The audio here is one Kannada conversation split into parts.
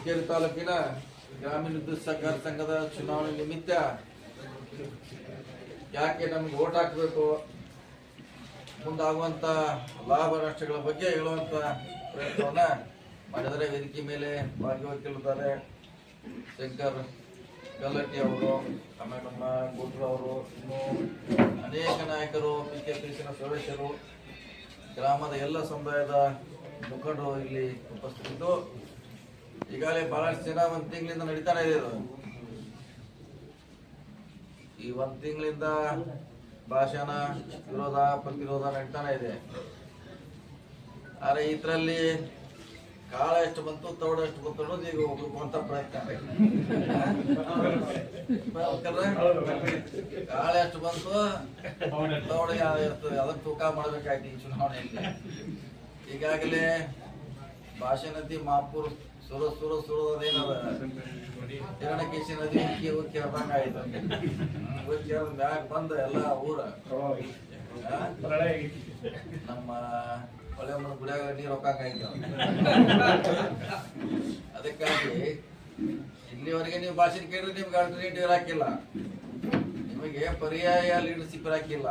ಹುಕ್ಕೇರಿ ತಾಲೂಕಿನ ಗ್ರಾಮೀಣ ವಿದ್ಯುತ್ ಸಹಕಾರ ಸಂಘದ ಚುನಾವಣೆ ನಿಮಿತ್ತ ಯಾಕೆ ನಮ್ಗೆ ಓಟ್ ಹಾಕಬೇಕು? ಮುಂದಾಗುವಂತ ಲಾಭ ನಷ್ಟಗಳ ಬಗ್ಗೆ ಹೇಳುವಂತ ಪ್ರಯತ್ನವನ್ನ ಮಾಡಿದರೆ ವೇದಿಕೆ ಮೇಲೆ ಭಾಗವಹಿಸಿದ್ದಾರೆ ಶಂಕರ್ ಗಲ್ಲಟ್ಟಿ ಅವರು ಆಮೇಲೆ ನಮ್ಮ ಗುಡ್ರು ಅವರು, ಇನ್ನೂ ಅನೇಕ ನಾಯಕರು ಪಿ ಕೆ ಪಿ ಸಿನ ಸದಸ್ಯರು ಗ್ರಾಮದ ಎಲ್ಲ ಸಮುದಾಯದ ಮುಖಂಡರು ಇಲ್ಲಿ ಉಪಸ್ಥಿತಿದ್ದು. ಈಗಾಗಲೇ ಬಹಳಷ್ಟು ಜನ ಒಂದು ತಿಂಗಳಿಂದ ನಡೀತಾನೆ ಇದೆ ಇದು. ಈ ಒಂದು ತಿಂಗಳಿಂದ ಭಾಷಣ, ವಿರೋಧ, ಪ್ರತಿರೋಧ ನಡೀತಾನೆ ಇದೆ. ಆದ್ರೆ ಇದರಲ್ಲಿ ಕಾಳ ಎಷ್ಟು ಬಂತು, ತೌಡ ಎಷ್ಟು ಬಂತು ಅನ್ನೋದು ಈಗ ಹೋಗುವಂತ ಪ್ರಯತ್ನ. ಕಾಳ ಎಷ್ಟು ಬಂತು, ತೌಡ ಅದಕ್ಕೆ ತೂಕ ಮಾಡ್ಬೇಕಾಯ್ತು ಈ ಚುನಾವಣೆಯಲ್ಲಿ. ಈಗಾಗಲೇ ಭಾಷಣತಿ ಮಾಪುರ್ ಸುರ ಸುರ ಸುರದೇನದ ಹಿರಣಕೇಶಿ ನದಿ ಉಕ್ಕಿ ಉಕ್ಕಿ ಆಯ್ತು. ಉಕ್ಕಿ ಮ್ಯಾಗ ಬಂದ ಎಲ್ಲ ಊರ? ನಮ್ಮ ಹೊಳೆ ಮನ ಗುಡಿಯಾಗ ನೀರು ಹೋಗಂಗಾಯ್ತು ಅದಕ್ಕಾಗಿ ಇಲ್ಲಿವರೆಗೆ ನೀವು ಭಾಷಣ ಕೇಳಿದ್ರೆ ನಿಮ್ಗೆ ಆಲ್ಟರ್ನೇಟಿವ್ ಹಾಕಿಲ್ಲ ನಿಮಗೆ ಪರ್ಯಾಯ ಲೀಡರ್ಶಿಪ್ ಹಾಕಿಲ್ಲ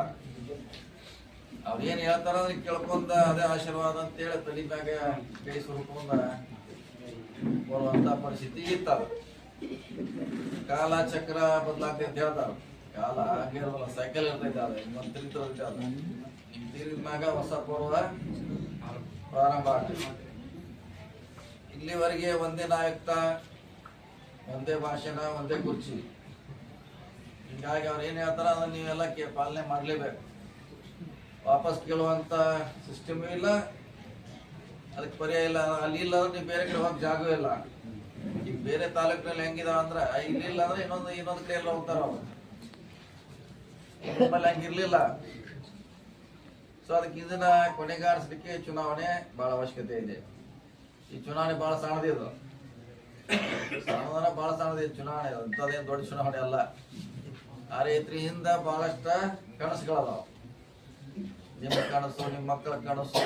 ಅವ್ರು ಏನ್ ಹೇಳ್ತಾರ ಅದಕ್ಕೆ ಕೇಳ್ಕೊಂಡ ಅದೇ ಆಶೀರ್ವಾದ ಅಂತೇಳಿ ತಲೆ ಮ್ಯಾಗ ಕೈ ಸುರ್ಕೊಂಡ ಬರುವಂತ ಪರಿಸ್ಥಿತಿ ಇತ್ತಲ್ಲ ಕಾಲ ಚಕ್ರ ಬದಲಾಗ್ತೈತೆ ಅಂತ ಹೇಳ್ತಾರ ಕಾಲ ಹಂಗಿರಲ್ಲ ಸೈಕಲ್ ಇರ್ತೈತೆ ಅದ ಮತ್ತೆ ತಿರುಗ್ತಿರ್ತೈತೆ ಅದ ಹೊಸ ಪೂರ್ವ ಪ್ರಾರಂಭ ಆಗ್ತದೆ ಇಲ್ಲಿವರೆಗೆ ಒಂದೇ ನಾಯಕ, ಒಂದೇ ಭಾಷೆನ ಒಂದೇ ಕುರ್ಚಿ. ಹಿಂಗಾಗಿ ಅವ್ರು ಏನ್ ಹೇಳ್ತಾರ ಅದನ್ನ ನೀವೆಲ್ಲ ಕೇ, ಪಾಲನೆ ಮಾಡ್ಲೇಬೇಕು. ವಾಪಸ್ ಕೇಳುವಂತ ಸಿಸ್ಟಮ್ ಇಲ್ಲ ಅದಕ್ಕೆ ಪರ್ಯಾಯ ಇಲ್ಲ ಅಲ್ಲಿ ಇಲ್ಲ ಅಂದ್ರೆ ನೀವು ಬೇರೆ ಕಡೆ ಹೋಗಕ್ ಜಾಗ ಇಲ್ಲ. ಈಗ ಬೇರೆ ತಾಲೂಕಿನಲ್ಲಿ ಹೆಂಗಿದಾವ ಅಂದ್ರ ಇಲ್ಲಿ ಇಲ್ಲ ಅಂದ್ರೆ ಇನ್ನೊಂದು ಇನ್ನೊಂದು ಕಡೆ ಎಲ್ಲ ಹೋಗ್ತಾರ ಅವ್ರು. ನಮ್ಮಲ್ಲಿ ಹಂಗಿರ್ಲಿಲ್ಲ ಸೊ ಅದಕ್ಕೆ ಇದನ್ನ ಕೊನೆಗಾಣಿಸ್ಲಿಕ್ಕೆ ಚುನಾವಣೆ ಬಹಳ ಅವಶ್ಯಕತೆ ಇದೆ. ಈ ಚುನಾವಣೆ ಬಹಳ ಸಣ್ಣದಿದು ಸಣ್ಣದನ ಬಹಳ ಸಣ್ಣದಿದೆ ಚುನಾವಣೆ ಇಂಥದ್ದೇನು ದೊಡ್ಡ ಚುನಾವಣೆ ಅಲ್ಲ. ಆ ರೈತರಿಂದ ಬಹಳಷ್ಟ ಕನಸುಗಳದಾವ. ನಿಮ್ಮ ಕನಸು ನಿಮ್ಮ ಮಕ್ಕಳ ಕನಸು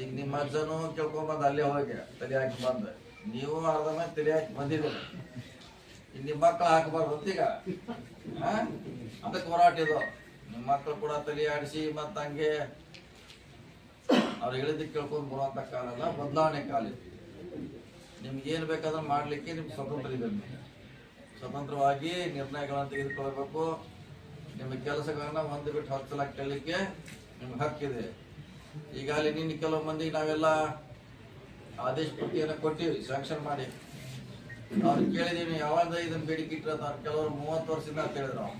ಈಗ ನಿಮ್ಮ ಅಜ್ಜನು ಕೇಳ್ಕೊಂಬಂದು ಅಲ್ಲೇ ಹೋಗಿ ತಲೆ ಹಾಕಿ ಬಂದ. ನೀವು ಅರ್ಧ ಮೇಲೆ ತಲೆ ಹಾಕಿ ಬಂದಿದ್ದೀರಿ ಈಗ ನಿಮ್ಮ ಮಕ್ಕಳು ಹಾಕಬಾರ್ದು ಈಗ? ಅದಕ್ಕೆ ಹೋರಾಟ ಇದು. ನಿಮ್ಮ ಮಕ್ಕಳು ಕೂಡ ತಲೆ ಆಡಿಸಿ ಮತ್ತೆ ಹಂಗೆ ಅವ್ರು ಹೇಳಿದ್ದಕ್ಕೆ ಕೇಳ್ಕೊಂಡು ಬರುವಂತ ಕಾಲ ಅಲ್ಲ, ಬದಲಾವಣೆ ಕಾಲ ಇದು. ನಿಮ್ಗೆ ಏನು ಬೇಕಾದ್ರೆ ಮಾಡ್ಲಿಕ್ಕೆ ನಿಮ್ಗೆ ಸ್ವತಂತ್ರ ಇದೆ. ಸ್ವತಂತ್ರವಾಗಿ ನಿರ್ಣಯಗಳನ್ನು ತೆಗೆದುಕೊಳ್ಬೇಕು ನಿಮ್ಮ ಕೆಲಸಗಳನ್ನ ಒಂದು ಬಿಟ್ಟು ಹತ್ತು ಸಲ ಕೇಳಲಿಕ್ಕೆ ನಿಮ್ಗೆ ಹಕ್ಕಿದೆ. ಈಗಾಗಲೇ ನಿನ್ನ ಕೆಲವು ಮಂದಿಗೆ ನಾವೆಲ್ಲ ಆದೇಶ ಪಟ್ಟಿಯನ್ನು ಕೊಟ್ಟಿವಿ ಸ್ಯಾಂಕ್ಷನ್ ಮಾಡಿ. ಅವ್ರು ಕೇಳಿದೀವಿ ಯಾವಾಗ ಇದನ್ನ ಬೇಡಿಕೆ ಇಟ್ಟರೆ ಅಂತ ಅವ್ರು ಕೆಲವರು ಮೂವತ್ತು ವರ್ಷದಿಂದ ಅಂತ ಹೇಳಿದ್ರು ನಾವು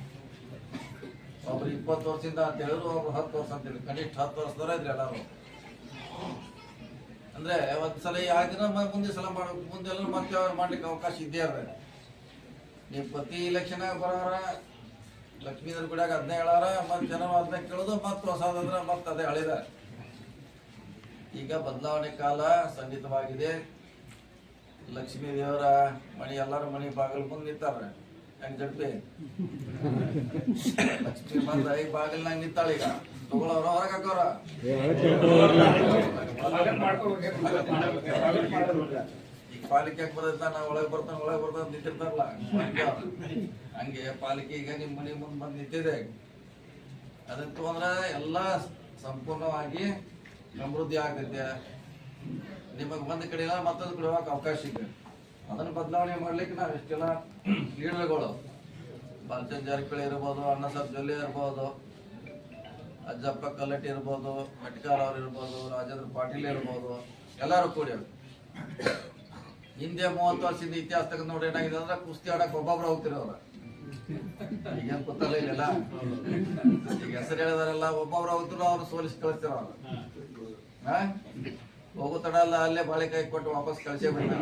ಒಬ್ರು ಇಪ್ಪತ್ತು ವರ್ಷದಿಂದ ಅಂತ ಹೇಳಿದ್ರು, ಒಬ್ರು ಹತ್ತು ವರ್ಷ ಅಂತ ಹೇಳಿ ಕನಿಷ್ಠ ಹತ್ತು ವರ್ಷದವರ ಇದ್ರೆ ಎಲ್ಲರೂ. ಅಂದ್ರೆ ಒಂದ್ ಸಲ ಆಗಿನ ಮುಂದೆ ಸಲ ಮಾಡ ಎಲ್ಲರೂ ಮತ್ತೆ ಅವ್ರು ಮಾಡ್ಲಿಕ್ಕೆ ಅವಕಾಶ ಇದ್ದೇ ನೀವು ಪ್ರತಿ ಇಲೆಕ್ಷನ್ ಬರೋರ ಲಕ್ಷ್ಮೀಧರ್ ಗುಡಿಯಾಗ ಅದನ್ನೇ ಹೇಳಾರ ಮತ್ತೆ ಜನ ಅದನ್ನ ಕೇಳೋದು, ಮತ್ತೆ ಹೊಸದಂದ್ರೆ ಮತ್ತೆ ಅದೇ ಹಳಿದ. ಈಗ ಬದಲಾವಣೆ ಕಾಲ ಸನ್ನಿಹಿತವಾಗಿದೆ ಲಕ್ಷ್ಮೀ ದೇವರ ಮನೆ ಎಲ್ಲರ ಮಣಿ ಬಾಗಿಲು ಮುಂದೆ ನಿಂತಾರ ಹೆಂಗ್ ಜಡ್ಪಿ? ಲಕ್ಷ್ಮೀ ಬಂದ ಈ ಬಾಗಿಲ್ನಾಗ ನಿಂತಾಳ ಈಗ. ತಗೊಳವ್ರ ಹೊರಗೆ ಹಾಕೋರ. ಈಗ ಪಾಲಿಕೆ ಬರ್ತೈತ? ನಾ ಒಳಗೆ ಬರ್ತಾನೆ, ಒಳಗೆ ಬರ್ತಾನ ನಿಂತಿರ್ತಾರಲ್ಲ. ಹಂಗೆ ಪಾಲಿಕೆ ಈಗ ನಿಮ್ಮ ಮನೆ ಮುಂದೆ ಬಂದು ನಿಂತಿದೆ. ಅದಕ್ಕೆ ಅಂದ್ರ ಎಲ್ಲ ಸಂಪೂರ್ಣವಾಗಿ ಸಮೃದ್ಧಿ ಆಗ್ತೈತೆ. ನಿಮಗೆ ಒಂದ್ ಕಡೆ ಮತ್ತೊಂದು ಕಡೆ ಹೋಗಕ್ಕೆ ಅವಕಾಶ ಇದೆ. ಅದನ್ನ ಬದಲಾವಣೆ ಮಾಡ್ಲಿಕ್ಕೆ ನಾವು ಎಷ್ಟೆಲ್ಲ ಲೀಡರ್ಗಳು. ಬಾಲಚಂದ್ ಜಾರಕಿಹೊಳಿ ಇರ್ಬೋದು ಅಣ್ಣಸಾಬ್ ಜೊಲ್ಲೆ ಇರ್ಬೋದು, ಅಜ್ಜಪ್ಪ ಕಲ್ಲಟ್ಟಿ ಇರ್ಬೋದು ಮಟ್ಕಾರ್ ಅವ್ರು ಇರ್ಬೋದು, ರಾಜೇಂದ್ರ ಪಾಟೀಲ್ ಇರ್ಬೋದು, ಎಲ್ಲರೂ ಕೂಡಿ ಹಿಂದೆ ಮೂವತ್ತು ವರ್ಷದಿಂದ ಇತಿಹಾಸ ತಗೊಂಡ್ ನೋಡಿ ಏನಾಗಿದೆ ಅಂದ್ರೆ ಕುಸ್ತಿ ಆಡಕ್ ಒಬ್ಬೊಬ್ರು ಹೋಗ್ತಿರೋರು. ಈಗೇನ್ ಗೊತ್ತಲ್ಲ ಇಲ್ಲ ಈಗ ಹೆಸರು ಹೇಳಿದಾರೆಲ್ಲ, ಒಬ್ಬೊಬ್ರು ಹೋಗ್ತಿರೋ ಅವ್ರು ಸೋಲಿಸಿ ಕಳಿಸ್ತಿರೋ? ಹೋಗೋ ತಡ ಅಲ್ಲ ಬಾಳೆಕಾಯಿ ಕೊಟ್ಟು ವಾಪಸ್ ಕಳಿಸೇ ಬಿಡ.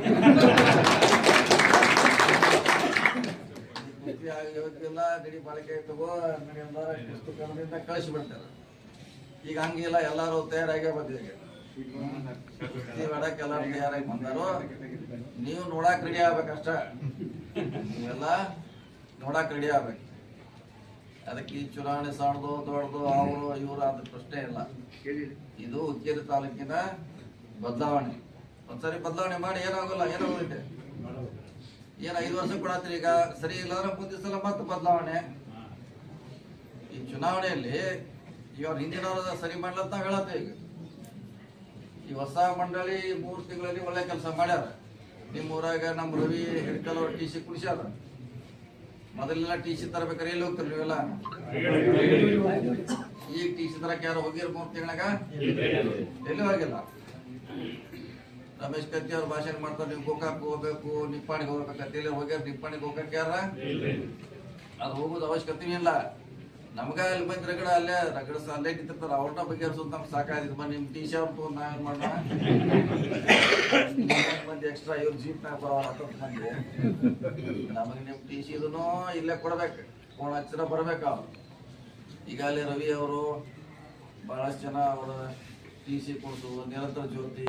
ಇವತ್ತಿಲ್ಲ ಗಡಿ ಬಾಳೆಕಾಯಿ ತಗೋ ಕಣದಿಂದ ಕಳಿಸಿ ಬಿಡ್ತಾರೆ. ಈಗ ಹಂಗಿಲ್ಲ, ಎಲ್ಲರೂ ತಯಾರಾಗೇ ಬಂದಿದೆ ನೀವು ತಯಾರಾಗಿ ಬಂದಾರೋ. ನೀವು ನೋಡಕ್ ರೆಡಿ ಆಗ್ಬೇಕಷ್ಟ. ನೀವೆಲ್ಲ ನೋಡಕ್ ರೆಡಿ ಆಗ್ಬೇಕು. ಅದಕ್ಕೆ ಈ ಚುನಾವಣೆ ಸಾಣದು ದೊಡ್ಡದು ಅವರು ಇವರು ಅಂತ ಪ್ರಶ್ನೆ ಇಲ್ಲ. ಇದು ಹುಕ್ಕೇರಿ ತಾಲೂಕಿನ ಬದಲಾವಣೆ. ಒಂದ್ಸರಿ ಬದಲಾವಣೆ ಮಾಡಿ ಏನಾಗಲ್ಲ ಏನಾಗುತ್ತೆ ಏನ ಐದು ವರ್ಷ ಕೊಡತ್ರಿ ಈಗ? ಸರಿ ಇಲ್ಲ ಅಂದ್ರೆ ಮುಂದಿನ ಸಲ ಮತ್ತೆ ಬದಲಾವಣೆ. ಈ ಚುನಾವಣೆಯಲ್ಲಿ ಈಗ ಹಿಂದಿನವರ ಸರಿ ಮಾಡ್ಲತ್ತ ಹೇಳತ್ತ ಈಗ. ಈ ಹೊಸ ಮಂಡಳಿ ಮೂರು ತಿಂಗಳಲ್ಲಿ ಒಳ್ಳೆ ಕೆಲಸ ಮಾಡ್ಯಾರ. ನಿಮ್ಮ ಊರಾಗ ನಮ್ಮ ರವಿ ಹಿಡ್ಕಲ್ ಟಿ ಸಿ ಕುಡಿಸ್ಯಾರ. ಮೊದಲೆಲ್ಲ ಟಿ ಸಿ ತರಬೇಕಾರೆ ಎಲ್ಲಿ ಹೋಗ್ತಾರೆ ನೀವೆಲ್ಲ ಈಗ ಟಿ ಸಿ ತರಕ್ಕೆ ಯಾರು ಹೋಗಿರ್ ಮೂರು ತಿಂಗಳಾಗ ಎಲ್ಲಿ ಹೋಗಿಲ್ಲ. ರಮೇಶ್ ಕತ್ತಿ ಅವ್ರ ಭಾಷಣ ಮಾಡ್ತಾರೆ ನೀವು ಗೋಕಾಕ್ ಹೋಗ್ಬೇಕು ನಿಪ್ಪಾಣಿಗೆ ಹೋಗ್ಬೇಕು ಎಲ್ಲಿ ಹೋಗ್ಯಾರ ನಿಪ್ಪಾಣಿಗೆ ಹೋಗಕ್ಕೆ ಯಾರ? ಅದು ಹೋಗೋದು ಅವಶ್ಯಕತೆ ಇಲ್ಲ. ನಮ್ಗ ಅಲ್ಲಿ ಬಂದ್ ರಗಡ ಅಲ್ಲೇ ರಗಡ ಅಲ್ಲೇ ನಿಂತಿರ್ತಾರ. ಅವ್ರನ್ನ ಬಗೆಹರಿಸೋದು ನಮ್ಗೆ ಸಾಕಾಗಿದ್ದು ಬನ್ನಿ, ನಿಮ್ ಟಿ ನಾ ನಾವೇನ್ ಮಾಡೋಣ? ಮಂದಿ ಎಕ್ಸ್ಟ್ರಾ ಇವ್ರ ಜೀಪ್ನಾಗ ಬರೋ ಹತ್ತತ್ತು ಮಂದಿ ನಮಗೆ ನಿಮ್ ಟಿ ಸಿ ಇದನ್ನು ಇಲ್ಲೇ ಕೊಡ್ಬೇಕು. ಫೋನ್ ಹಚ್ಚಿರ ಬರ್ಬೇಕು ಅವ್ರು. ಈಗ ಅಲ್ಲಿ ರವಿ ಅವರು ಬಹಳಷ್ಟು ಜನ ಅವರ ಟಿ ಸಿ ಕೊಡ್ಸೋದು ನಿರಂತರ ಜ್ಯೋತಿ,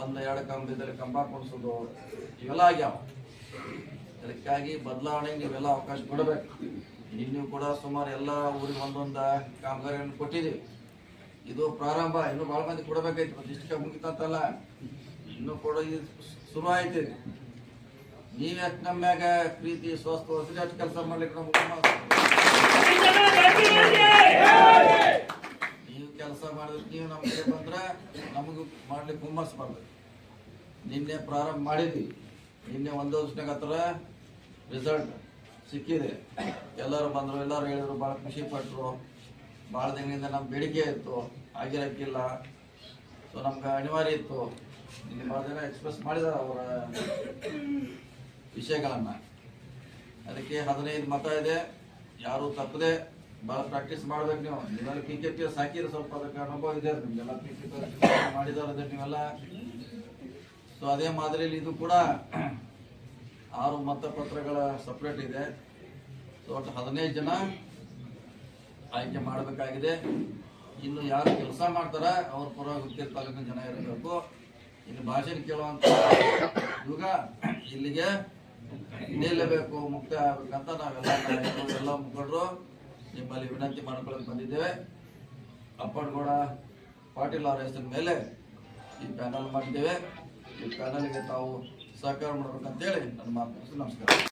ಒಂದು ಎರಡು ಕಂಬದಲ್ಲಿ ಕಂಬ ಕೊಡ್ಸೋದು, ಇವೆಲ್ಲ ಆಗ್ಯಾವ. ಅದಕ್ಕಾಗಿ ಬದಲಾವಣೆಗೆ ನೀವೆಲ್ಲ ಅವಕಾಶ ಕೊಡಬೇಕು. ನಿನ್ನೆ ಕೂಡ ಸುಮಾರು ಎಲ್ಲ ಊರಿಗೆ ಒಂದೊಂದು ಕಾಮಗಾರಿಯನ್ನು ಕೊಟ್ಟಿದ್ದೀವಿ. ಇದು ಪ್ರಾರಂಭ, ಇನ್ನೂ ಭಾಳ ಮಂದಿ ಕೊಡಬೇಕಾಯ್ತು ಇಷ್ಟಕ್ಕೆ ಮುಗಿತಂತಲ್ಲ. ಇನ್ನು ಕೂಡ ಇದು ಶುರು ಆಯ್ತು ನೀವು ಎಷ್ಟು ನಮ್ಮ ಮ್ಯಾಗ ಪ್ರೀತಿ, ಸ್ವಸ್ಥ ಹೊಸಡಿ ಅಷ್ಟು ಕೆಲಸ ಮಾಡ್ಲಿಕ್ಕೆ ನೀವು ಕೆಲಸ ಮಾಡಿದ್ರೆ, ನೀವು ನಮ್ಮ ಬಂದ್ರೆ ನಮಗೂ ಮಾಡ್ಲಿಕ್ಕೆ ಹುಮ್ಮಸ್ ಬರ್ಬೇಕು ನಿನ್ನೆ ಪ್ರಾರಂಭ ಮಾಡಿದ್ವಿ. ನಿನ್ನೆ ಒಂದು ವರ್ಷನಾಗ ಹತ್ರ ರಿಸಲ್ಟ್ ಸಿಕ್ಕಿದೆ. ಎಲ್ಲರೂ ಬಂದರು, ಎಲ್ಲರೂ ಹೇಳಿದ್ರು ಭಾಳ ಖುಷಿ ಪಟ್ಟರು ಭಾಳ ದಿನದಿಂದ ನಮ್ಮ ಬೇಡಿಕೆ ಇತ್ತು. ಆಗಿರೋಕ್ಕಿಲ್ಲ. ಸೊ ನಮ್ಗೆ ಅನಿವಾರ್ಯ ಇತ್ತು. ನಿನ್ನೆ ಭಾಳ ಜನ ಎಕ್ಸ್ಪ್ರೆಸ್ ಮಾಡಿದಾರೆ ಅವರ ವಿಷಯಗಳನ್ನು. ಅದಕ್ಕೆ ಹದಿನೈದು ಮತ ಇದೆ. ಯಾರೂ ತಪ್ಪದೆ ಭಾಳ ಪ್ರಾಕ್ಟೀಸ್ ಮಾಡ್ಬೇಕು ನೀವು. ನೀವೆಲ್ಲ ಪಿ ಕೆ ಪಿ ಎಸ್ ಹಾಕಿದ್ರೆ ಸ್ವಲ್ಪ ಅದಕ್ಕೆ ಅನುಭವ ಇದೆ. ನಿಮಗೆಲ್ಲ ಪಿ ಕೆ ಪಿ ಎಸ್ ಮಾಡಿದಾರೆ ನೀವೆಲ್ಲ. ಸೊ ಅದೇ ಮಾದರಿಯಲ್ಲಿ ಇದು ಕೂಡ ಆರು ಮತಪತ್ರಗಳ ಸಪ್ರೇಟ್ ಇದೆ. ಸೊ ಒಟ್ಟು ಹದಿನೈದು ಜನ ಆಯ್ಕೆ ಮಾಡಬೇಕಾಗಿದೆ. ಇನ್ನು ಯಾರು ಕೆಲಸ ಮಾಡ್ತಾರ, ಅವ್ರ ಪರವಾಗಿ ತಾಲೂಕಿನ ಜನ ಇರಬೇಕು. ಇನ್ನು ಭಾಷಣ ಕೇಳುವಂತ ಯುಗ ಇಲ್ಲಿಗೆ ನಿಲ್ಲಬೇಕು, ಮುಕ್ತ ಆಗ್ಬೇಕಂತ ನಾವೆಲ್ಲ ಎಲ್ಲ ಮುಖಂಡರು ನಿಮ್ಮಲ್ಲಿ ವಿನಂತಿ ಮಾಡ್ಕೊಳಕ್ ಬಂದಿದ್ದೇವೆ. ಅಪ್ಪನಗೌಡ ಪಾಟೀಲ್ ಅವರ ಹೆಸರಿನ ಮೇಲೆ ಈ ಪ್ಯಾನಲ್ ಮಾಡಿದ್ದೇವೆ. ಈ ಪ್ಯಾನಲ್ಗೆ ತಾವು ಸಹಕಾರ ಮಾಡ್ಬೇಕಂತೇಳಿ ನನ್ನ ಮಾತು ನಮಸ್ಕಾರ.